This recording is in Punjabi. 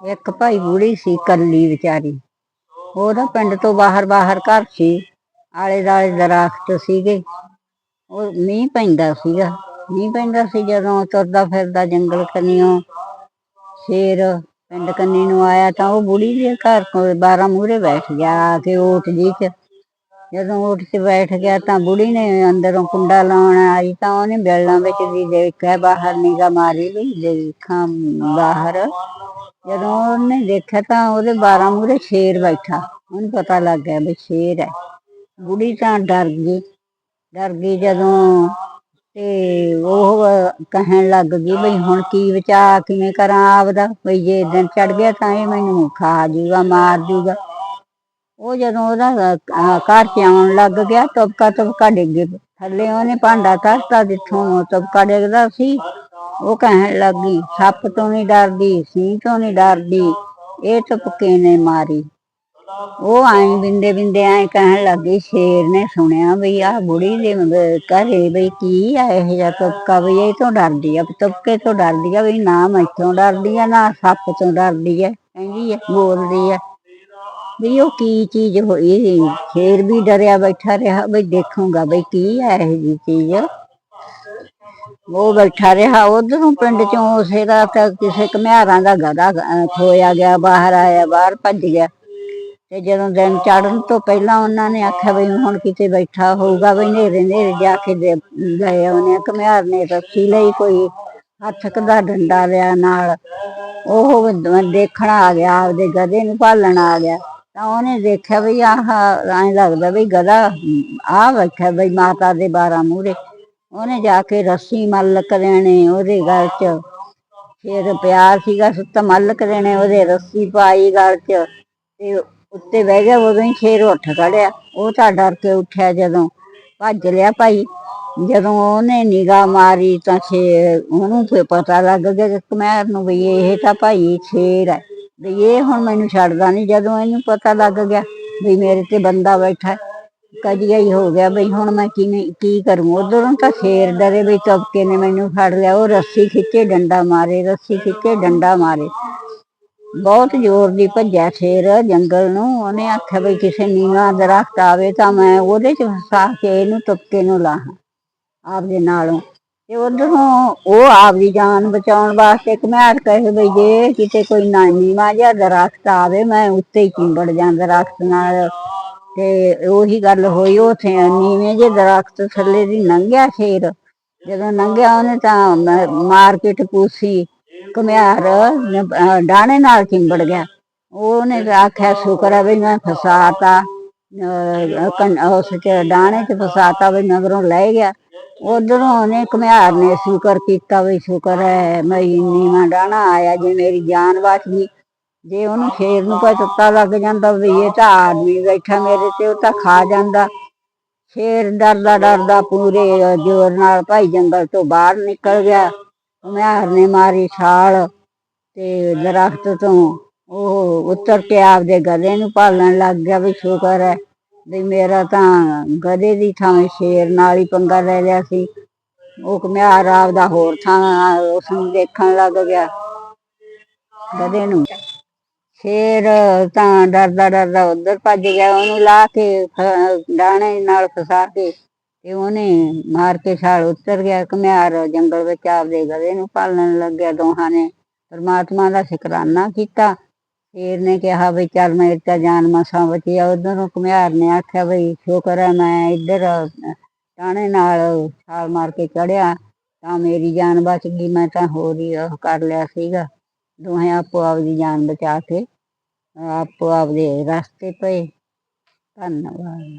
ਇੱਕ ਭਾਈ ਬੁੜੀ ਸੀ ਕੱਲੀ ਵਿਚਾਰੀ। ਉਹਦਾ ਪਿੰਡ ਤੋਂ ਬਾਹਰ ਬਾਹਰ ਘਰ ਸੀ। ਆਲੇ ਦਾਲੇ ਦਰਖਤ ਸੀਗੇ। ਉਹ ਮੀਂਹ ਪੈਂਦਾ ਸੀਗਾ। ਮੀਂਹ ਪੈਂਦਾ ਸੀ ਜਦੋਂ ਤੁਰਦਾ ਫਿਰਦਾ ਜੰਗਲ ਕੰਨਿਓ ਸ਼ੇਰ ਪਿੰਡ ਕੰਨੀ ਨੂੰ ਆਇਆ ਤਾਂ ਉਹ ਬੁੜੀ ਦੇ ਘਰ ਕੋਲ ਬਾਰਾਂ ਮੂਹਰੇ ਬੈਠ ਗਿਆ ਆ ਕੇ ਓਟ ਜੀ ਚ। ਜਦੋਂ ਓਟ 'ਚ ਬੈਠ ਗਿਆ ਤਾਂ ਬੁੜੀ ਨੇ ਅੰਦਰੋਂ ਕੁੰਡਾ ਲਾਉਣ ਆਈ ਤਾਂ ਉਹਨੇ ਬੈਲਾਂ ਵਿੱਚ ਦੀ ਦੇਖਿਆ, ਬਾਹਰ ਨਿਗਾ ਮਾਰੀ ਵੀ ਦੇਖਾਂ ਬਾਹਰ। ਜਦੋਂ ਉਹਨੇ ਦੇਖਿਆ ਤਾਂ ਉਹਦੇ ਬਾਰਾਂ ਮੂਹਰੇ ਸ਼ੇਰ ਬੈਠਾ। ਉਹਨੂੰ ਪਤਾ ਲੱਗ ਗਿਆ ਵੀ ਸ਼ੇਰ ਹੈ। ਬੁੜੀ ਤਾਂ ਡਰ ਗਈ। ਡਰ ਗਈ ਜਦੋਂ ਤੇ ਉਹ ਕਹਿਣ ਲੱਗ ਗਈ ਬਈ ਹੁਣ ਕੀ ਬਚਾ ਕਿਵੇਂ ਕਰਾਂ ਆਪਦਾ? ਬਈ ਜੇ ਦਿਨ ਚੜ ਗਿਆ ਤਾਂ ਇਹ ਮੈਨੂੰ ਖਾ ਜੂਗਾ, ਮਾਰ ਜੂਗਾ। ਉਹ ਜਦੋਂ ਉਹਦਾ ਘਰ ਚ ਆਉਣ ਲੱਗ ਗਿਆ ਤਬਕਾ ਤਬਕਾ ਡਿੱਗ ਥੱਲੇ ਉਹਨੇ ਭਾਂਡਾ ਧਰਤਾ ਜਿੱਥੋਂ ਤਬਕਾ ਡਿੱਗਦਾ ਸੀ ਉਹ ਕਹਿਣ ਲੱਗੀ, ਸੱਪ ਤੋਂ ਨਹੀਂ ਡਰਦੀ ਸੀ ਤੋਂ ਨਹੀਂ ਡਰਦੀ, ਇਹ ਤੁਪਕੇ ਨੇ ਮਾਰੀ? ਉਹ ਆਏ ਬਿੰਦੇ ਬਿੰਦੇ ਆਏ ਕਹਿਣ ਲੱਗੀ, ਸ਼ੇਰ ਨੇ ਸੁਣਿਆ ਵੀ ਆ ਬੁੜੀ ਦੇ ਘਰੇ ਬਈ ਕੀ ਆ, ਇਹ ਜਿਹਾ ਤਪਕਾ ਵੀ ਇਹ ਤੋਂ ਡਰਦੀ ਆ, ਤੁਪਕੇ ਤੋਂ ਡਰਦੀ ਆ ਵੀ ਨਾ ਮੈਥੋਂ ਡਰਦੀ ਆ, ਨਾ ਸੱਪ ਤੋਂ ਡਰਦੀ ਆ, ਕਹਿੰਦੀ ਆ, ਬੋਲਦੀ ਆ। ਵੀ ਉਹ ਕੀ ਚੀਜ਼ ਹੋਈ? ਸ਼ੇਰ ਵੀ ਡਰਿਆ ਬੈਠਾ ਰਿਹਾ, ਬਈ ਦੇਖੂਗਾ ਬਈ ਕੀ ਆ ਇਹ ਜੀ ਚੀਜ਼। ਉਹ ਬੈਠਾ ਰਿਹਾ ਉਧਰੋਂ ਪਿੰਡ ਚੋਂ ਉਸੇ ਦਾ ਕਿਸੇ ਘਮਿਆਰਾਂ ਦਾ ਗਧਾ ਅਹ, ਖੋਇਆ ਗਿਆ ਬਾਹਰ ਆਇਆ ਬਾਹਰ ਭੱਜ ਗਿਆ। ਤੇ ਜਦੋਂ ਦਿਨ ਚੜਨ ਤੋਂ ਪਹਿਲਾਂ ਉਹਨਾਂ ਨੇ ਆਖਿਆ ਵੀ ਹੁਣ ਕਿਤੇ ਬੈਠਾ ਹੋਊਗਾ ਵੀ ਨੇਰੇ ਨੇਰੇ ਜਾ ਕੇ ਦੇ ਗਏ ਉਹਨੇ ਘਮਿਆਰ ਨੇ ਰੱਸੀ ਲਈ ਕੋਈ ਹੱਥ ਦਾ ਡੰਡਾ ਲਿਆ ਨਾਲ। ਉਹ ਵ- ਦੇਖਣ ਆ ਗਿਆ ਆਪਦੇ ਗਧੇ ਨੂੰ ਭਾਲਣ ਆ ਗਿਆ। ਤਾਂ ਉਹਨੇ ਦੇਖਿਆ ਵੀ ਆਹ ਐਂ ਲੱਗਦਾ ਵੀ ਗਧਾ ਆ ਬੈਠਾ ਬਈ ਮਾਤਾ ਦੇ ਬਾਰਾਂ ਮੂਹਰੇ। ਉਹਨੇ ਜਾ ਕੇ ਰੱਸੀ ਮੱਲਕ ਦੇਣੇ ਉਹਦੇ ਗਲ 'ਚ। ਫਿਰ ਪਿਆਰ ਸੀਗਾ ਸੁੱਤਾ ਮੱਲਕ ਦੇਣੇ ਉਹਦੇ ਰੱਸੀ ਪਾਈ ਗਲ 'ਚ। ਤੇ ਉੱਤੇ ਬਹਿ ਗਿਆ ਉਦੋਂ ਹੀ ਸ਼ੇਰ ਉੱਠ ਖੜਿਆ। ਉਹ ਤਾਂ ਡਰ ਕੇ ਉੱਠਿਆ ਜਦੋਂ। ਭੱਜ ਲਿਆ ਭਾਈ। ਜਦੋਂ ਉਹਨੇ ਨਿਗਾਹ ਮਾਰੀ ਤਾਂ ਸ਼ੇਰ ਉਹਨੂੰ ਫਿਰ ਪਤਾ ਲੱਗ ਗਿਆ ਕਿ ਕਮੈਰ ਨੂੰ ਵੀ ਇਹ ਤਾਂ ਭਾਈ ਸ਼ੇਰ ਹੈ। ਵੀ ਇਹ ਹੁਣ ਮੈਨੂੰ ਛੱਡਦਾ ਨਹੀਂ ਜਦੋਂ ਇਹਨੂੰ ਪਤਾ ਲੱਗ ਗਿਆ ਵੀ ਮੇਰੇ ਤੇ ਬੰਦਾ ਬੈਠਾ ਕਜੀਆ ਹੀ ਹੋ ਗਿਆ ਬਈ, ਹੁਣ ਮੈਂ ਕਿਵੇਂ ਕੀ ਕਰੂੰ? ਉਧਰੋਂ ਤਾਂ ਸ਼ੇਰ ਡਰੇ ਵੀ ਚਪਕੇ ਨੇ ਮੈਨੂੰ ਫੜ ਲਿਆ। ਉਹ ਰੱਸੀ ਖਿੱਚੇ, ਡੰਡਾ ਮਾਰੇ, ਰੱਸੀ ਖਿੱਚੇ, ਡੰਡਾ ਮਾਰੇ। ਬਹੁਤ ਜ਼ੋਰ ਦੀ ਭੱਜਿਆ ਸ਼ੇਰ ਜੰਗਲ ਨੂੰ। ਉਹਨੇ ਆਖਿਆ ਵੀ ਕਿਸੇ ਨੀਵਾਂ ਦਰਖਤ ਆਵੇ ਤਾਂ ਮੈਂ ਉਹਦੇ ਚ ਫਸਾ ਕੇ ਇਹਨੂੰ ਤੁਪਕੇ ਨੂੰ ਲਾਹਾਂ, ਆਪਦੇ ਨਾਲੋਂ। ਤੇ ਉਧਰੋਂ ਉਹ ਆਪਦੀ ਜਾਨ ਬਚਾਉਣ ਵਾਸਤੇ ਘਮਿਆਰ ਕਹੇ ਬਈ, ਜੇ ਕਿਤੇ ਕੋਈ ਨਾ ਨੀਵਾਂ ਜਿਹਾ ਦਰਖਤ ਆਵੇ, ਮੈਂ ਉੱਤੇ ਹੀ ਚਿੰਬੜ ਜਾਂ ਦਰਖਤ ਨਾਲ ਤੇ ਉਹੀ ਗੱਲ ਹੋਈ ਉਥੇ ਨੀਵੇਂ ਜੇ ਦਰਖਤ ਥੱਲੇ ਦੀ ਲੰਘਿਆ ਸ਼ੇਰ ਜਦੋਂ ਲੰਘਿਆ ਉਹਨੇ ਤਾਂ ਮਾਰਕੀਟ ਪੂਸੀ ਘਮਿਆਰ ਨੇ, ਡਾਣੇ ਨਾਲ ਚਿੰਬੜ ਗਿਆ। ਉਹਨੇ ਆਖਿਆ ਸ਼ੁਕਰ ਹੈ ਵੀ ਮੈਂ ਫਸਾਤਾ। ਅਹ, ਉਸ ਚ ਡਾਣੇ ਚ ਫਸਾਤਾ ਵੀ ਮਗਰੋਂ ਲੈ ਗਿਆ। ਉਧਰੋਂ ਉਹਨੇ ਘਮਿਆਰ ਨੇ ਸ਼ੁਕਰ ਕੀਤਾ ਵੀ ਸ਼ੁਕਰ ਹੈ ਮੈਂ ਨੀਵਾਂ ਡਾਣਾ ਆਇਆ ਜੇ ਮੇਰੀ ਜਾਨ ਬਚ ਗਈ। ਜੇ ਉਹਨੂੰ ਸ਼ੇਰ ਨੂੰ ਕੋਈ ਤੱਤਾ ਲੱਗ ਜਾਂਦਾ, ਵੀ ਇਹ ਤਾਂ ਆਦਮੀ ਬੈਠਾ ਮੇਰੇ ਤੇ, ਉਹ ਤਾਂ ਖਾ ਜਾਂਦਾ। ਸ਼ੇਰ ਡਰਦਾ ਡਰਦਾ ਪੂਰੇ ਜ਼ੋਰ ਨਾਲ ਭਾਈ ਜੰਗਲ ਤੋਂ ਬਾਹਰ ਨਿਕਲ ਗਿਆ। ਘੁਮਿਆਰ ਨੇ ਮਾਰੀ ਛਾਲ ਤੇ ਦਰਖਤ ਤੋਂ। ਉਹ ਉੱਤਰ ਕੇ ਆਪਦੇ ਗਧੇ ਨੂੰ ਭਾਲਣ ਲੱਗ ਗਿਆ ਵੀ ਸ਼ੁਕਰ ਹੈ ਵੀ ਮੇਰਾ ਤਾਂ ਗਧੇ ਦੀ ਥਾਂ ਸ਼ੇਰ ਨਾਲ ਹੀ ਪੰਗਾ ਲੈ ਲਿਆ ਸੀ। ਉਹ ਘੁਮਿਆਰ ਆਪਦਾ ਹੋਰ ਥਾਂ ਉਸ ਨੂੰ ਦੇਖਣ ਲੱਗ ਗਿਆ। ਗਧੇ ਨੂੰ ਸ਼ੇਰ ਤਾਂ ਡਰਦਾ ਡਰਦਾ ਉਧਰ ਭੱਜ ਗਿਆ, ਉਹਨੂੰ ਲਾ ਕੇ ਫ- ਡਾਣੇ ਨਾਲ ਫਸਾ ਕੇ ਤੇ ਉਹਨੇ ਮਾਰ ਕੇ ਛਾਲ ਉੱਤਰ ਗਿਆ, ਘੁਮਿਆਰ ਜੰਗਲ ਵਿੱਚ ਆਪਦੇ ਗਧੇ ਨੂੰ ਪਾਲਣ ਲੱਗਿਆ ਦੋਹਾਂ ਨੇ। ਪਰਮਾਤਮਾ ਦਾ ਸ਼ੁਕਰਾਨਾ ਕੀਤਾ। ਸ਼ੇਰ ਨੇ ਕਿਹਾ ਵੀ ਚੱਲ ਮੇਰੇ ਤਾਂ ਜਾਨ ਮਸਾਂ ਬਚੀ ਆ ਉਧਰੋਂ ਘੁਮਿਆਰ ਨੇ ਆਖਿਆ ਵੀ ਸ਼ੁਕਰ ਹੈ ਮੈਂ ਇੱਧਰ ਡਾਣੇ ਨਾਲ ਛਾਲ ਮਾਰ ਕੇ ਚੜਿਆ ਤਾਂ ਮੇਰੀ ਜਾਨ ਬਚ ਗਈ, ਮੈਂ ਤਾਂ ਹੋਰ ਹੀ ਉਹ ਕਰ ਲਿਆ ਸੀਗਾ। ਦੋਹੇ ਆਪੋ ਆਪਦੀ ਜਾਨ ਬਚਾ ਕੇ ਆਪੋ ਆਪਦੇ ਰਸਤੇ ਪਏ ਧੰਨਵਾਦ